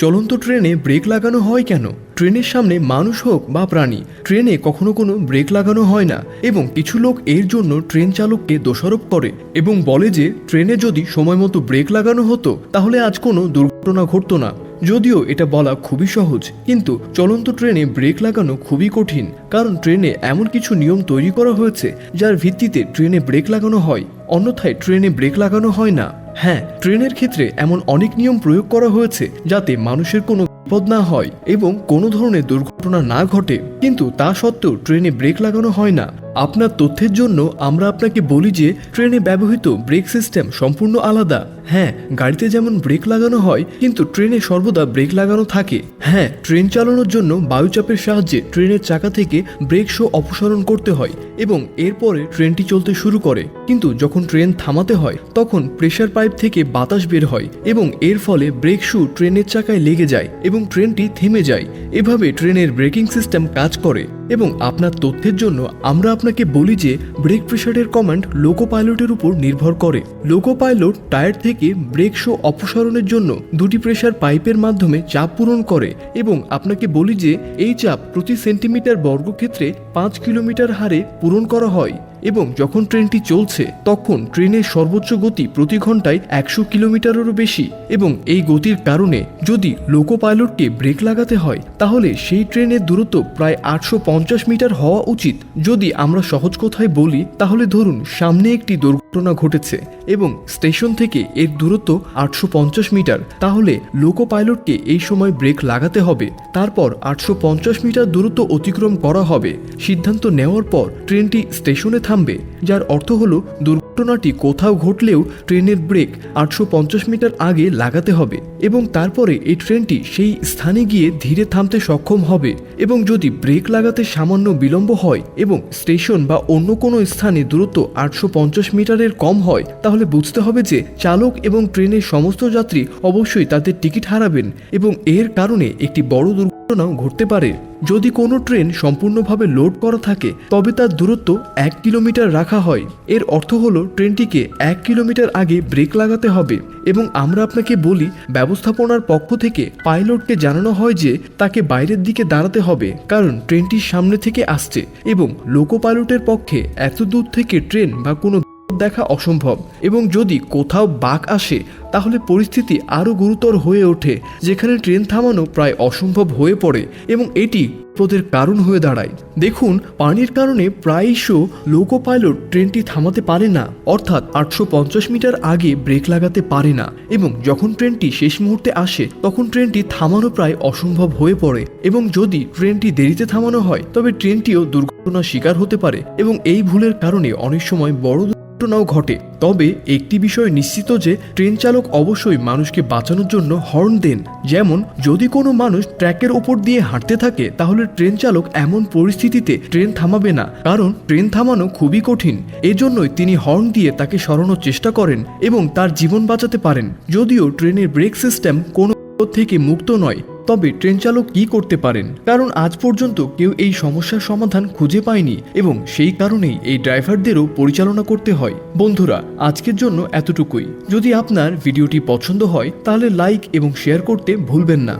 চলন্ত ট্রেনে ব্রেক লাগানো হয় কেন? ট্রেনের সামনে মানুষ হোক বা প্রাণী, ট্রেনে কখনো কোনো ব্রেক লাগানো হয় না এবং কিছু লোক এর জন্য ট্রেন চালককে দোষারোপ করে এবং বলে যে, ট্রেনে যদি সময় মতো ব্রেক লাগানো হতো, তাহলে আজ কোনো দুর্ঘটনা ঘটতো না। যদিও এটা বলা খুবই সহজ, কিন্তু চলন্ত ট্রেনে ব্রেক লাগানো খুবই কঠিন, কারণ ট্রেনে এমন কিছু নিয়ম তৈরি করা হয়েছে, যার ভিত্তিতে ট্রেনে ব্রেক লাগানো হয়, অন্যথায় ট্রেনে ব্রেক লাগানো হয় না। হ্যাঁ ট্রেনের ক্ষেত্রে এমন অনেক নিয়ম প্রয়োগ করা হয়েছে যাতে মানুষের কোনো বিপদ না হয় এবং কোনো ধরনের দুর্ঘটনা না ঘটে। কিন্তু তা সত্ত্বেও ট্রেনে ব্রেক লাগানো হয় না। আপনার তথ্যের জন্য আমরা আপনাকে বলি যে ট্রেনে ব্যবহৃত ব্রেক সিস্টেম সম্পূর্ণ আলাদা। হ্যাঁ গাড়িতে যেমন ব্রেক লাগানো হয়, কিন্তু ট্রেনে সর্বদা ব্রেক লাগানো থাকে। হ্যাঁ ট্রেন চালানোর জন্য বায়ুচাপের সাহায্যে ট্রেনের চাকা থেকে ব্রেক শো অপসারণ করতে হয় এবং এরপরে ট্রেনটি চলতে শুরু করে। কিন্তু যখন ট্রেন থামাতে হয়, তখন প্রেশার পাইপ থেকে বাতাস বের হয় এবং এর ফলে ব্রেক শু ট্রেনের চাকায় লেগে যায় এবং ট্রেনটি থেমে যায়। এভাবে ট্রেনের ব্রেকিং সিস্টেম কাজ করে। এবং আপনার তথ্যের জন্য আমরা আপনাকে বলি যে ব্রেক প্রেশারের কমান্ড লোকো পাইলটের উপর নির্ভর করে। লোকো পাইলট টায়ার থেকে ব্রেক শো অপসারণের জন্য দুটি প্রেশার পাইপের মাধ্যমে চাপ পূরণ করে এবং আপনাকে বলি যে এই চাপ প্রতি সেন্টিমিটার বর্গক্ষেত্রে পাঁচ কিলোমিটার হারে পূরণ করা হয়। এবং যখন ট্রেনটি চলছে, তখন ট্রেনের সর্বোচ্চ গতি প্রতি ঘন্টায় একশো কিলোমিটারেরও বেশি এবং এই গতির কারণে যদি লোকো পাইলটকে ব্রেক লাগাতে হয়, তাহলে সেই ট্রেনের দূরত্ব প্রায় আটশো পঞ্চাশ মিটার হওয়া উচিত। যদি আমরা সহজ কথায় বলি, তাহলে ধরুন সামনে একটি দুর্ঘটনা ঘটেছে এবং স্টেশন থেকে এর দূরত্ব আটশো পঞ্চাশ মিটার। তাহলে লোকো পাইলটকে এই সময় ব্রেক লাগাতে হবে। তারপর আটশো পঞ্চাশ মিটার দূরত্ব অতিক্রম করা হবে। সিদ্ধান্ত নেওয়ার পর ট্রেনটি স্টেশনে থামবে, যার অর্থ হলো দুর্ঘটনাটি কোথাও ঘটলেও ট্রেনের ব্রেক আটশো পঞ্চাশ মিটার আগে লাগাতে হবে এবং তারপরে এই ট্রেনটি সেই স্থানে গিয়ে ধীরে থামতে সক্ষম হবে এবং যদি ব্রেক লাগাতে সামান্য বিলম্ব হয় এবং স্টেশন বা অন্য কোনো স্থানে দূরত্ব আটশো পঞ্চাশ মিটারের কম হয়, তাহলে বুঝতে হবে যে চালক এবং ট্রেনের সমস্ত যাত্রী অবশ্যই তাদের টিকিট হারাবেন এবং এর কারণে একটি বড় দুর্ঘটনাও ঘটতে পারে। যদি কোনো ট্রেন সম্পূর্ণভাবে লোড করা থাকে, তবে তার দূরত্ব এক কিলোমিটার রাখা হয়। এর অর্থ হলো, ট্রেনটিকে এক কিলোমিটার আগে ব্রেক লাগাতে হবে এবং আমরা আপনাকে বলি, ব্যবস্থাপনার পক্ষ থেকে পাইলটকে জানানো হয় যে, তাকে বাইরের দিকে দাঁড়াতে হবে, কারণ ট্রেনটির সামনে থেকে আসছে এবং লোকো পাইলটের পক্ষে এত দূর থেকে ট্রেন বা কোনো দেখা অসম্ভব। এবং যদি কোথাও বাঘ আসে, তাহলে পরিস্থিতি আরও গুরুতর হয়ে ওঠে, যেখানে ট্রেন থামানো প্রায় অসম্ভব হয়ে পড়ে এবং এটি বিপদের কারণ হয়ে দাঁড়ায়। দেখুন, পানির কারণে প্রায়শ লোকো পাইলট ট্রেনটি থামাতে পারে না, অর্থাৎ আটশো পঞ্চাশ মিটার আগে ব্রেক লাগাতে পারে না এবং যখন ট্রেনটি শেষ মুহূর্তে আসে, তখন ট্রেনটি থামানো প্রায় অসম্ভব হয়ে পড়ে এবং যদি ট্রেনটি দেরিতে থামানো হয়, তবে ট্রেনটিও দুর্ঘটনার শিকার হতে পারে এবং এই ভুলের কারণে অনেক সময় বড় দুর্ঘটনাও ঘটে। তবে একটি বিষয় নিশ্চিত যে, ট্রেন চালক অবশ্যই মানুষকে বাঁচানোর জন্য হর্ন দেন। যেমন, যদি কোনো মানুষ ট্র্যাকের ওপর দিয়ে হাঁটতে থাকে, তাহলে ট্রেন চালক এমন পরিস্থিতিতে ট্রেন থামাবে না। কারণ, ট্রেন থামানো খুবই কঠিন। এজন্যই তিনি হর্ন দিয়ে তাকে সরানোর চেষ্টা করেন এবং তার জীবন বাঁচাতে পারেন। যদিও ট্রেনের ব্রেক সিস্টেম কোনো থেকে মুক্ত নয় তবে ট্রেন চালক কি করতে পারেন? কারণ আজ পর্যন্ত কেউ এই সমস্যার সমাধান খুঁজে পায়নি এবং সেই কারণেই এই ড্রাইভারদেরও পরিচালনা করতে হয়। বন্ধুরা, আজকের জন্য এতটুকুই। যদি আপনার ভিডিওটি পছন্দ হয়, তাহলে লাইক এবং শেয়ার করতে ভুলবেন না।